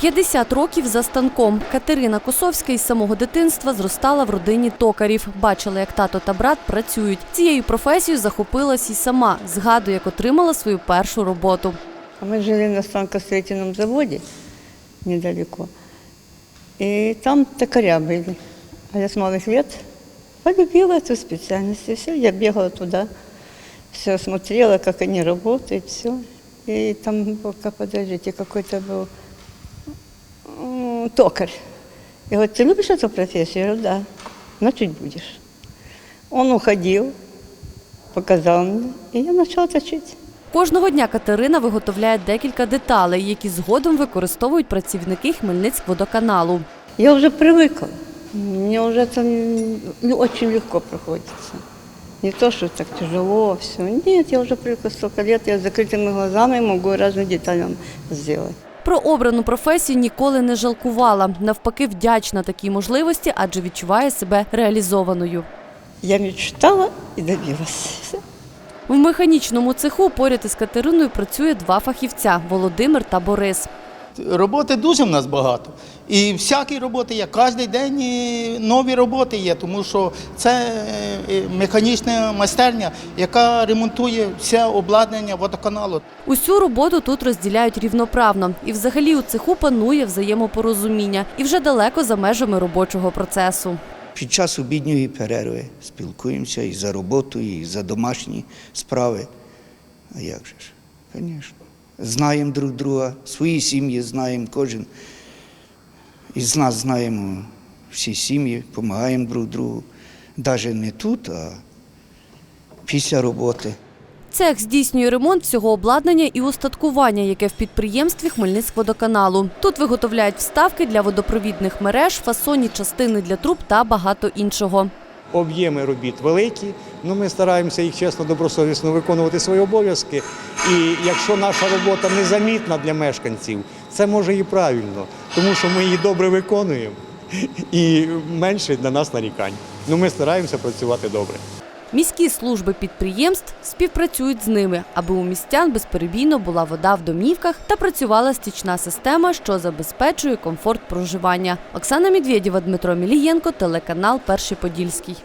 50 років за станком. Катерина Косовська із самого дитинства зростала в родині токарів. Бачила, як тато та брат працюють. Цією професією захопилась і сама. Згадує, як отримала свою першу роботу. А Мы жили на станкостроительном заводе недалеко. И там токаря были. А я с малых лет полюбила эту специальность. И все, я бегала туда, все смотрела, как они работают, все. И там был, как, подождите, какой-то был м, токарь. И говорит, ты любишь эту профессию? Я говорю, да. Значит, будешь. Он уходил, показал мне, и я начала точить. Кожного дня Катерина виготовляє декілька деталей, які згодом використовують працівники Хмельницькводоканалу. Я уже привыкла. Мне уже это ну, очень легко проходится. Не то, что так тяжело все. Нет, я уже привыкла столько лет, я с закрытыми глазами могу разные детали вам сделать. Про обрану професію ніколи не жалкувала. Навпаки, вдячна такій можливості, адже відчуває себе реалізованою. Я мечтала і добилася. В механічному цеху поряд із Катериною працює два фахівця Володимир та Борис. Роботи дуже в нас багато. І всякі роботи є. Кожен день нові роботи є, тому що це е, механічна майстерня, яка ремонтує все обладнання водоканалу. Усю роботу тут розділяють рівноправно. І взагалі у цеху панує взаємопорозуміння і вже далеко за межами робочого процесу. Під час обідньої перерви спілкуємося і за роботу, і за домашні справи. А як же ж? Звісно. Знаємо друг друга, свої сім'ї знаємо, кожен із нас знаємо всі сім'ї, допомагаємо друг другу. Навіть не тут, а після роботи. Цех здійснює ремонт всього обладнання і устаткування, яке в підприємстві Хмельницькводоканалу. Тут виготовляють вставки для водопровідних мереж, фасонні частини для труб та багато іншого. Об'єми робіт великі, ну ми стараємося їх чесно, добросовісно виконувати свої обов'язки. І якщо наша робота незамітна для мешканців, це може і правильно, тому що ми її добре виконуємо і менше для нас нарікань. Ну ми стараємося працювати добре. Міські служби підприємств співпрацюють з ними, аби у містян безперебійно була вода в домівках та працювала стічна система, що забезпечує комфорт проживання. Оксана Медведєва, Дмитро Мілієнко, телеканал Перший Подільський.